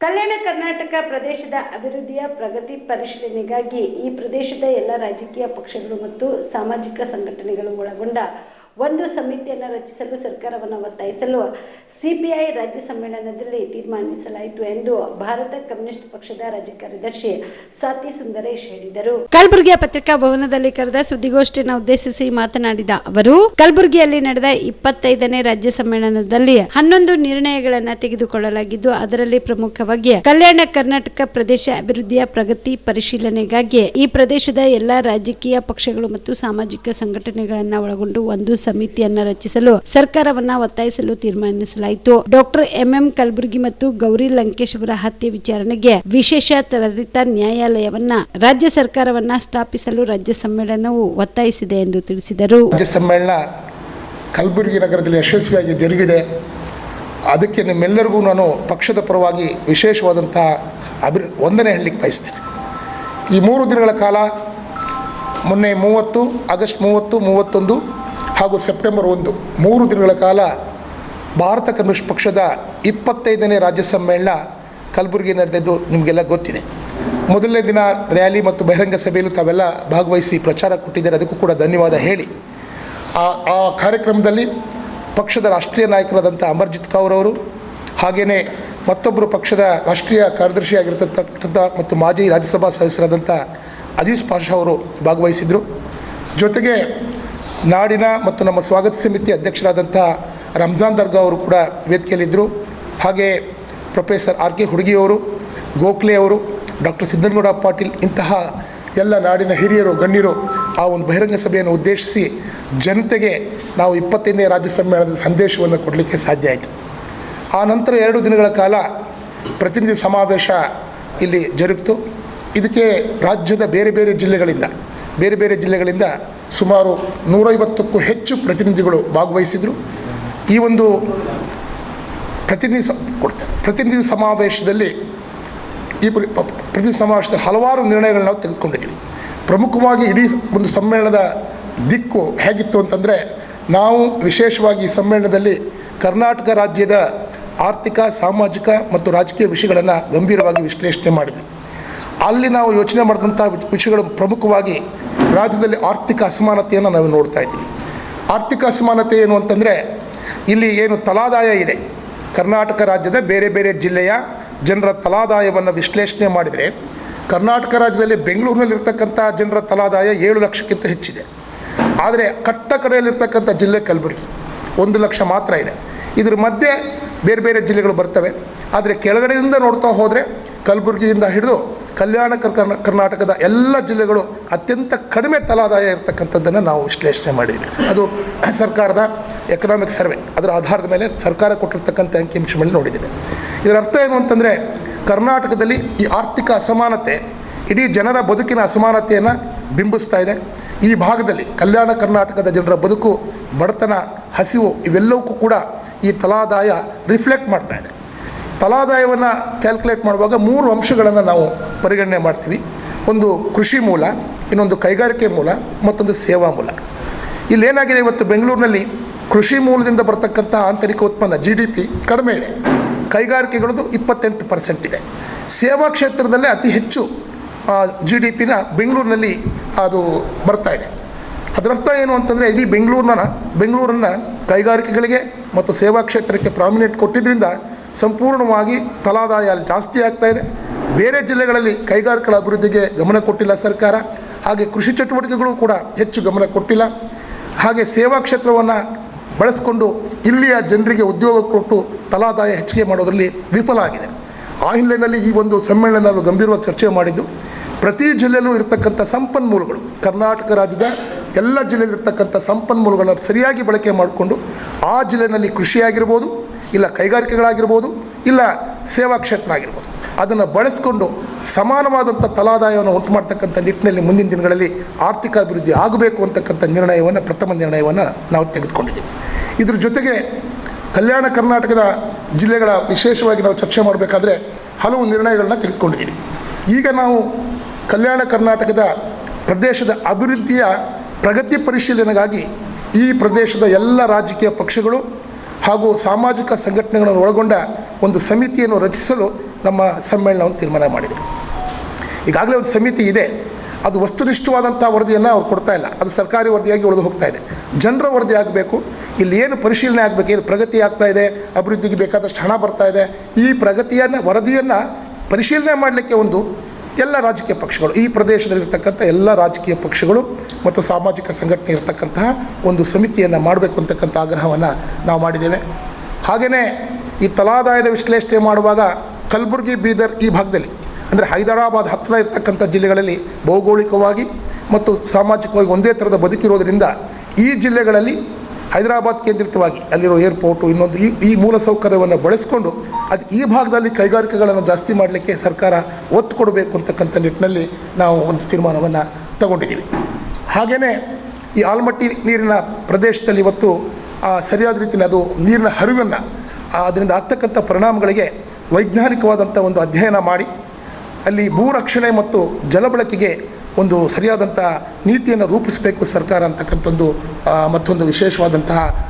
ಕಲ್ಯಾಣ ಕರ್ನಾಟಕ ಪ್ರದೇಶದ ಅಭಿವೃದ್ಧಿಯ ಪ್ರಗತಿ ಪರಿಶೀಲನೆಗಾಗಿ ಈ ಪ್ರದೇಶದ ಎಲ್ಲ ರಾಜಕೀಯ ಪಕ್ಷಗಳು ಮತ್ತು ಸಾಮಾಜಿಕ ಸಂಘಟನೆಗಳು ಒಳಗೊಂಡ ಒಂದು ಸಮಿತಿಯನ್ನು ರಚಿಸಲು ಸರ್ಕಾರವನ್ನು ಒತ್ತಾಯಿಸಲು ಸಿಪಿಐ ರಾಜ್ಯ ಸಮ್ಮೇಳನದಲ್ಲಿ ತೀರ್ಮಾನಿಸಲಾಯಿತು ಎಂದು ಭಾರತ ಕಮ್ಯುನಿಸ್ಟ್ ಪಕ್ಷದ ರಾಜ್ಯ ಕಾರ್ಯದರ್ಶಿ ಸಾತಿ ಸುಂದರೇಶ್ ಹೇಳಿದರು. ಕಲಬುರಗಿಯ ಪತ್ರಿಕಾ ಭವನದಲ್ಲಿ ಕರೆದ ಸುದ್ದಿಗೋಷ್ಠಿಯನ್ನು ಉದ್ದೇಶಿಸಿ ಮಾತನಾಡಿದ ಅವರು, ಕಲಬುರಗಿಯಲ್ಲಿ ನಡೆದ ಇಪ್ಪತ್ತೈದನೇ ರಾಜ್ಯ ಸಮ್ಮೇಳನದಲ್ಲಿ ಹನ್ನೊಂದು ನಿರ್ಣಯಗಳನ್ನು ತೆಗೆದುಕೊಳ್ಳಲಾಗಿದ್ದು, ಅದರಲ್ಲಿ ಪ್ರಮುಖವಾಗಿ ಕಲ್ಯಾಣ ಕರ್ನಾಟಕ ಪ್ರದೇಶ ಅಭಿವೃದ್ಧಿಯ ಪ್ರಗತಿ ಪರಿಶೀಲನೆಗಾಗಿ ಈ ಪ್ರದೇಶದ ಎಲ್ಲಾ ರಾಜಕೀಯ ಪಕ್ಷಗಳು ಮತ್ತು ಸಾಮಾಜಿಕ ಸಂಘಟನೆಗಳನ್ನು ಒಳಗೊಂಡು ಒಂದು ಸಮಿತಿಯನ್ನ ರಚಿಸಲು ಸರ್ಕಾರವನ್ನ ಒತ್ತಾಯಿಸಲು ತೀರ್ಮಾನಿಸಲಾಯಿತು. ಡಾಕ್ಟರ್ ಎಂಎಂ ಕಲಬುರ್ಗಿ ಮತ್ತು ಗೌರಿ ಲಂಕೇಶ್ ಅವರ ಹತ್ಯೆ ವಿಚಾರಣೆಗೆ ವಿಶೇಷ ತ್ವರಿತ ನ್ಯಾಯಾಲಯವನ್ನ ರಾಜ್ಯ ಸರ್ಕಾರವನ್ನ ಸ್ಥಾಪಿಸಲು ರಾಜ್ಯ ಸಮ್ಮೇಳನವು ಒತ್ತಾಯಿಸಿದೆ ಎಂದು ತಿಳಿಸಿದರು. ರಾಜ್ಯ ಸಮ್ಮೇಳನ ಕಲಬುರಗಿ ನಗರದಲ್ಲಿ ಯಶಸ್ವಿಯಾಗಿ ಜರುಗಿದೆ. ಅದಕ್ಕೆ ನಿಮ್ಮೆಲ್ಲರಿಗೂ ನಾನು ಪಕ್ಷದ ಪರವಾಗಿ ವಿಶೇಷವಾದಂತಹ ಅಭಿ, ವಂದನೆ ಹೇಳಲಿಕ್ಕೆ ಬಯಸ್ತೇನೆ. ಈ ಮೂರು ದಿನಗಳ ಕಾಲ ಮೊನ್ನೆ ಮೂವತ್ತು, ಆಗಸ್ಟ್ ಮೂವತ್ತು, ಮೂವತ್ತೊಂದು ಹಾಗೂ ಸೆಪ್ಟೆಂಬರ್ ಒಂದು, ಮೂರು ದಿನಗಳ ಕಾಲ ಭಾರತ ಕಮ್ಯುನಿಸ್ಟ್ ಪಕ್ಷದ ಇಪ್ಪತ್ತೈದನೇ ರಾಜ್ಯ ಸಮ್ಮೇಳನ ಕಲಬುರಗಿ ನಡೆದಿದ್ದು ನಿಮಗೆಲ್ಲ ಗೊತ್ತಿದೆ. ಮೊದಲನೇ ದಿನ ರ್ಯಾಲಿ ಮತ್ತು ಬಹಿರಂಗ ಸಭೆಯಲ್ಲೂ ತಾವೆಲ್ಲ ಭಾಗವಹಿಸಿ ಪ್ರಚಾರ ಕೊಟ್ಟಿದ್ದಾರೆ. ಅದಕ್ಕೂ ಕೂಡ ಧನ್ಯವಾದ ಹೇಳಿ. ಆ ಆ ಕಾರ್ಯಕ್ರಮದಲ್ಲಿ ಪಕ್ಷದ ರಾಷ್ಟ್ರೀಯ ನಾಯಕರಾದಂಥ ಅಮರ್ಜಿತ್ ಕೌರ್ ಅವರು ಹಾಗೆಯೇ ಮತ್ತೊಬ್ಬರು ಪಕ್ಷದ ರಾಷ್ಟ್ರೀಯ ಕಾರ್ಯದರ್ಶಿಯಾಗಿರ್ತಕ್ಕಂಥ ಮತ್ತು ಮಾಜಿ ರಾಜ್ಯಸಭಾ ಸದಸ್ಯರಾದಂಥ ಅಜೀಜ್ ಪಾಷಾ ಅವರು ಭಾಗವಹಿಸಿದರು. ಜೊತೆಗೆ ನಾಡಿನ ಮತ್ತು ನಮ್ಮ ಸ್ವಾಗತ ಸಮಿತಿ ಅಧ್ಯಕ್ಷರಾದಂಥ ರಂಜಾನ್ ದರ್ಗಾ ಅವರು ಕೂಡ ವೇದಿಕೆಯಲ್ಲಿದ್ದರು. ಹಾಗೆ ಪ್ರೊಫೆಸರ್ ಆರ್ ಕೆ ಹುಡುಗಿಯವರು ಗೋಖಲೆ ಅವರು, ಡಾಕ್ಟರ್ ಸಿದ್ದನಗೌಡ ಪಾಟೀಲ್ ಇಂತಹ ಎಲ್ಲ ನಾಡಿನ ಹಿರಿಯರು, ಗಣ್ಯರು ಆ ಒಂದು ಬಹಿರಂಗ ಸಭೆಯನ್ನು ಉದ್ದೇಶಿಸಿ ಜನತೆಗೆ ನಾವು ಇಪ್ಪತ್ತೈದನೇ ರಾಜ್ಯ ಸಮ್ಮೇಳನದ ಸಂದೇಶವನ್ನು ಕೊಡಲಿಕ್ಕೆ ಸಾಧ್ಯ ಆಯಿತು. ಆ ನಂತರ ಎರಡು ದಿನಗಳ ಕಾಲ ಪ್ರತಿನಿಧಿ ಸಮಾವೇಶ ಇಲ್ಲಿ ಜರುಗಿತು. ಇದಕ್ಕೆ ರಾಜ್ಯದ ಬೇರೆ ಬೇರೆ ಜಿಲ್ಲೆಗಳಿಂದ, ಬೇರೆ ಬೇರೆ ಜಿಲ್ಲೆಗಳಿಂದ ಸುಮಾರು ನೂರೈವತ್ತಕ್ಕೂ ಹೆಚ್ಚು ಪ್ರತಿನಿಧಿಗಳು ಭಾಗವಹಿಸಿದರು. ಈ ಒಂದು ಪ್ರತಿನಿಧಿ ಸ ಕೊಡ್ತಾರೆ ಪ್ರತಿನಿಧಿ ಸಮಾವೇಶದಲ್ಲಿ ಈ ಪ್ರತಿನಿಧಿ ಸಮಾವೇಶದಲ್ಲಿ ಹಲವಾರು ನಿರ್ಣಯಗಳನ್ನ ನಾವು ತೆಗೆದುಕೊಂಡಿದ್ದೀವಿ. ಪ್ರಮುಖವಾಗಿ ಇಡೀ ಒಂದು ಸಮ್ಮೇಳನದ ದಿಕ್ಕು ಹೇಗಿತ್ತು ಅಂತಂದರೆ, ನಾವು ವಿಶೇಷವಾಗಿ ಈ ಸಮ್ಮೇಳನದಲ್ಲಿ ಕರ್ನಾಟಕ ರಾಜ್ಯದ ಆರ್ಥಿಕ, ಸಾಮಾಜಿಕ ಮತ್ತು ರಾಜಕೀಯ ವಿಷಯಗಳನ್ನು ಗಂಭೀರವಾಗಿ ವಿಶ್ಲೇಷಣೆ ಮಾಡಿದ್ವಿ. ಅಲ್ಲಿ ನಾವು ಯೋಚನೆ ಮಾಡಿದಂಥ ವಿಷಯಗಳು ಪ್ರಮುಖವಾಗಿ ರಾಜ್ಯದಲ್ಲಿ ಆರ್ಥಿಕ ಅಸಮಾನತೆಯನ್ನು ನಾವು ನೋಡ್ತಾ ಇದ್ದೀವಿ. ಆರ್ಥಿಕ ಅಸಮಾನತೆ ಏನು ಅಂತಂದರೆ ಇಲ್ಲಿ ಏನು ತಲಾದಾಯ ಇದೆ. ಕರ್ನಾಟಕ ರಾಜ್ಯದ ಬೇರೆ ಬೇರೆ ಜಿಲ್ಲೆಯ ಜನರ ತಲಾದಾಯವನ್ನು ವಿಶ್ಲೇಷಣೆ ಮಾಡಿದರೆ ಕರ್ನಾಟಕ ರಾಜ್ಯದಲ್ಲಿ ಬೆಂಗಳೂರಿನಲ್ಲಿರ್ತಕ್ಕಂಥ ಜನರ ತಲಾದಾಯ ಏಳು ಲಕ್ಷಕ್ಕಿಂತ ಹೆಚ್ಚಿದೆ. ಆದರೆ ಕಟ್ಟ ಕಡೆಯಲ್ಲಿರ್ತಕ್ಕಂಥ ಜಿಲ್ಲೆ ಕಲಬುರಗಿ ಒಂದು ಲಕ್ಷ ಮಾತ್ರ ಇದೆ. ಇದ್ರ ಮಧ್ಯೆ ಬೇರೆ ಬೇರೆ ಜಿಲ್ಲೆಗಳು ಬರ್ತವೆ. ಆದರೆ ಕೆಳಗಡೆಯಿಂದ ನೋಡ್ತಾ ಹೋದರೆ ಕಲಬುರಗಿಯಿಂದ ಹಿಡಿದು ಕಲ್ಯಾಣ ಕರ್ನಾಟಕದ ಎಲ್ಲ ಜಿಲ್ಲೆಗಳು ಅತ್ಯಂತ ಕಡಿಮೆ ತಲಾದಾಯ ಇರತಕ್ಕಂಥದ್ದನ್ನು ನಾವು ವಿಶ್ಲೇಷಣೆ ಮಾಡಿದ್ವಿ. ಅದು ಸರ್ಕಾರದ ಎಕನಾಮಿಕ್ ಸರ್ವೆ ಅದರ ಆಧಾರದ ಮೇಲೆ ಸರ್ಕಾರ ಕೊಟ್ಟಿರ್ತಕ್ಕಂಥ ಅಂಕಿಅಂಶಗಳಲ್ಲಿ ನೋಡಿದ್ದೇವೆ ಇದರ ಅರ್ಥ ಏನು ಅಂತಂದರೆ, ಕರ್ನಾಟಕದಲ್ಲಿ ಈ ಆರ್ಥಿಕ ಅಸಮಾನತೆ, ಇಡೀ ಜನರ ಬದುಕಿನ ಅಸಮಾನತೆಯನ್ನು ಬಿಂಬಿಸ್ತಾ ಇದೆ. ಈ ಭಾಗದಲ್ಲಿ ಕಲ್ಯಾಣ ಕರ್ನಾಟಕದ ಜನರ ಬದುಕು, ಬಡತನ, ಹಸಿವು ಇವೆಲ್ಲವಕ್ಕೂ ಕೂಡ ಈ ತಲಾದಾಯ ರಿಫ್ಲೆಕ್ಟ್ ಮಾಡ್ತಾ ಇದೆ. ತಲಾದಾಯವನ್ನು ಕ್ಯಾಲ್ಕುಲೇಟ್ ಮಾಡುವಾಗ ಮೂರು ಅಂಶಗಳನ್ನು ನಾವು ಪರಿಗಣನೆ ಮಾಡ್ತೀವಿ. ಒಂದು ಕೃಷಿ ಮೂಲ, ಇನ್ನೊಂದು ಕೈಗಾರಿಕೆ ಮೂಲ, ಮತ್ತೊಂದು ಸೇವಾ ಮೂಲ. ಇಲ್ಲೇನಾಗಿದೆ ಇವತ್ತು ಬೆಂಗಳೂರಿನಲ್ಲಿ ಕೃಷಿ ಮೂಲದಿಂದ ಬರತಕ್ಕಂಥ ಆಂತರಿಕ ಉತ್ಪನ್ನ ಜಿ ಡಿ ಪಿ ಕಡಿಮೆ ಇದೆ. ಕೈಗಾರಿಕೆಗಳದ್ದು ಇಪ್ಪತ್ತೆಂಟು ಪರ್ಸೆಂಟ್ ಇದೆ. ಸೇವಾ ಕ್ಷೇತ್ರದಲ್ಲೇ ಅತಿ ಹೆಚ್ಚು ಜಿ ಡಿ ಪಿನ ಬೆಂಗಳೂರಿನಲ್ಲಿ ಅದು ಬರ್ತಾ ಇದೆ. ಅದರರ್ಥ ಏನು ಅಂತಂದರೆ, ಇಡೀ ಬೆಂಗಳೂರನ್ನ ಬೆಂಗಳೂರನ್ನು ಕೈಗಾರಿಕೆಗಳಿಗೆ ಮತ್ತು ಸೇವಾ ಕ್ಷೇತ್ರಕ್ಕೆ ಪ್ರಾಮಿನೆಂಟ್ ಕೊಟ್ಟಿದ್ದರಿಂದ ಸಂಪೂರ್ಣವಾಗಿ ತಲಾದಾಯ ಅಲ್ಲಿ ಜಾಸ್ತಿ ಆಗ್ತಾ ಇದೆ. ಬೇರೆ ಜಿಲ್ಲೆಗಳಲ್ಲಿ ಕೈಗಾರಿಕೆಗಳ ಅಭಿವೃದ್ಧಿಗೆ ಗಮನ ಕೊಟ್ಟಿಲ್ಲ ಸರ್ಕಾರ. ಹಾಗೆ ಕೃಷಿ ಚಟುವಟಿಕೆಗಳು ಕೂಡ ಹೆಚ್ಚು ಗಮನ ಕೊಟ್ಟಿಲ್ಲ. ಹಾಗೆ ಸೇವಾ ಕ್ಷೇತ್ರವನ್ನು ಬಳಸಿಕೊಂಡು ಇಲ್ಲಿಯ ಜನರಿಗೆ ಉದ್ಯೋಗ ಕೊಟ್ಟು ತಲಾದಾಯ ಹೆಚ್ಚಿಗೆ ಮಾಡೋದರಲ್ಲಿ ವಿಫಲ ಆಗಿದೆ. ಆ ಹಿನ್ನೆಲೆಯಲ್ಲಿ ಈ ಒಂದು ಸಮ್ಮೇಳನ ನಾವು ಗಂಭೀರವಾಗಿ ಚರ್ಚೆ ಮಾಡಿದ್ದು, ಪ್ರತಿ ಜಿಲ್ಲೆಯಲ್ಲೂ ಇರತಕ್ಕಂಥ ಸಂಪನ್ಮೂಲಗಳು, ಕರ್ನಾಟಕ ರಾಜ್ಯದ ಎಲ್ಲ ಜಿಲ್ಲೆಯಲ್ಲಿರ್ತಕ್ಕಂಥ ಸಂಪನ್ಮೂಲಗಳನ್ನು ಸರಿಯಾಗಿ ಬಳಕೆ ಮಾಡಿಕೊಂಡು ಆ ಜಿಲ್ಲೆಯಲ್ಲಿ ಕೃಷಿಯಾಗಿರ್ಬೋದು ಇಲ್ಲ ಕೈಗಾರಿಕೆಗಳಾಗಿರ್ಬೋದು, ಇಲ್ಲ ಸೇವಾ ಕ್ಷೇತ್ರ ಆಗಿರ್ಬೋದು. ಅದನ್ನು ಬಳಸಿಕೊಂಡು ಸಮಾನವಾದಂಥ ತಲಾದಾಯವನ್ನು ಉಂಟು ಮಾಡ್ತಕ್ಕಂಥ ನಿಟ್ಟಿನಲ್ಲಿ ಮುಂದಿನ ದಿನಗಳಲ್ಲಿ ಆರ್ಥಿಕ ಅಭಿವೃದ್ಧಿ ಆಗಬೇಕು ಅಂತಕ್ಕಂಥ ನಿರ್ಣಯವನ್ನು, ಪ್ರಥಮ ನಿರ್ಣಯವನ್ನು ನಾವು ತೆಗೆದುಕೊಂಡಿದ್ದೀವಿ. ಇದ್ರ ಜೊತೆಗೆ ಕಲ್ಯಾಣ ಕರ್ನಾಟಕದ ಜಿಲ್ಲೆಗಳ ವಿಶೇಷವಾಗಿ ನಾವು ಚರ್ಚೆ ಮಾಡಬೇಕಾದ್ರೆ ಹಲವು ನಿರ್ಣಯಗಳನ್ನ ತೆಗೆದುಕೊಂಡಿದ್ದೀವಿ. ಈಗ ನಾವು ಕಲ್ಯಾಣ ಕರ್ನಾಟಕದ ಪ್ರದೇಶದ ಅಭಿವೃದ್ಧಿಯ ಪ್ರಗತಿ ಪರಿಶೀಲನೆಗಾಗಿ ಈ ಪ್ರದೇಶದ ಎಲ್ಲ ರಾಜಕೀಯ ಪಕ್ಷಗಳು ಹಾಗೂ ಸಾಮಾಜಿಕ ಸಂಘಟನೆಗಳನ್ನು ಒಳಗೊಂಡ ಒಂದು ಸಮಿತಿಯನ್ನು ರಚಿಸಲು ನಮ್ಮ ಸಮ್ಮೇಳನವನ್ನು ತೀರ್ಮಾನ ಮಾಡಿದರು. ಈಗಾಗಲೇ ಒಂದು ಸಮಿತಿ ಇದೆ. ಅದು ವಸ್ತುನಿಷ್ಠವಾದಂಥ ವರದಿಯನ್ನು ಅವ್ರು ಕೊಡ್ತಾ ಇಲ್ಲ. ಅದು ಸರ್ಕಾರಿ ವರದಿಯಾಗಿ ಉಳಿದು ಹೋಗ್ತಾ ಇದೆ. ಜನರ ವರದಿ ಆಗಬೇಕು. ಇಲ್ಲಿ ಏನು ಪರಿಶೀಲನೆ ಆಗಬೇಕು, ಏನು ಪ್ರಗತಿ ಆಗ್ತಾ ಇದೆ, ಅಭಿವೃದ್ಧಿಗೆ ಬೇಕಾದಷ್ಟು ಹಣ ಬರ್ತಾ ಇದೆ. ಈ ಪ್ರಗತಿಯನ್ನು, ವರದಿಯನ್ನು ಪರಿಶೀಲನೆ ಮಾಡಲಿಕ್ಕೆ ಒಂದು ಎಲ್ಲ ರಾಜಕೀಯ ಪಕ್ಷಗಳು, ಈ ಪ್ರದೇಶದಲ್ಲಿರ್ತಕ್ಕಂಥ ಎಲ್ಲ ರಾಜಕೀಯ ಪಕ್ಷಗಳು ಮತ್ತು ಸಾಮಾಜಿಕ ಸಂಘಟನೆ ಇರತಕ್ಕಂತಹ ಒಂದು ಸಮಿತಿಯನ್ನು ಮಾಡಬೇಕು ಅಂತಕ್ಕಂಥ ಆಗ್ರಹವನ್ನು ನಾವು ಮಾಡಿದ್ದೇವೆ. ಹಾಗೆಯೇ ಈ ತಲಾದಾಯದ ವಿಶ್ಲೇಷಣೆ ಮಾಡುವಾಗ ಕಲಬುರಗಿ ಬೀದರ್ ಈ ಭಾಗದಲ್ಲಿ. ಅಂದರೆ ಹೈದರಾಬಾದ್ ಹತ್ತಿರ ಇರತಕ್ಕಂಥ ಜಿಲ್ಲೆಗಳಲ್ಲಿ ಭೌಗೋಳಿಕವಾಗಿ ಮತ್ತು ಸಾಮಾಜಿಕವಾಗಿ ಒಂದೇ ಥರದ ಬದುಕಿರೋದರಿಂದ ಈ ಜಿಲ್ಲೆಗಳಲ್ಲಿ ಹೈದರಾಬಾದ್ ಕೇಂದ್ರಿತವಾಗಿ ಅಲ್ಲಿರೋ ಏರ್ಪೋರ್ಟು ಇನ್ನೊಂದು ಈ ಈ ಮೂಲ ಸೌಕರ್ಯವನ್ನು ಬಳಸ್ಕೊಂಡು ಅದು ಈ ಭಾಗದಲ್ಲಿ ಕೈಗಾರಿಕೆಗಳನ್ನು ಜಾಸ್ತಿ ಮಾಡಲಿಕ್ಕೆ ಸರ್ಕಾರ ಒತ್ತು ಕೊಡಬೇಕು ಅಂತಕ್ಕಂಥ ನಿಟ್ಟಿನಲ್ಲಿ ನಾವು ಒಂದು ತೀರ್ಮಾನವನ್ನು ತಗೊಂಡಿದ್ದೀವಿ. ಹಾಗೆಯೇ ಈ ಆಲ್ಮಟ್ಟಿ ನೀರಿನ ಪ್ರದೇಶದಲ್ಲಿ ಇವತ್ತು ಸರಿಯಾದ ರೀತಿಯಲ್ಲಿ ಅದು ನೀರಿನ ಹರಿವನ್ನು ಅದರಿಂದ ಆಗ್ತಕ್ಕಂಥ ಪರಿಣಾಮಗಳಿಗೆ ವೈಜ್ಞಾನಿಕವಾದಂಥ ಒಂದು ಅಧ್ಯಯನ ಮಾಡಿ, ಅಲ್ಲಿ ಭೂ ರಕ್ಷಣೆ ಮತ್ತು ಜಲಬಳಕೆಗೆ ಒಂದು ಸರಿಯಾದಂಥ ನೀತಿಯನ್ನು ರೂಪಿಸಬೇಕು ಸರ್ಕಾರ ಅಂತಕ್ಕಂಥದ್ದು ಒಂದು ಮತ್ತೊಂದು ವಿಶೇಷವಾದಂತಹ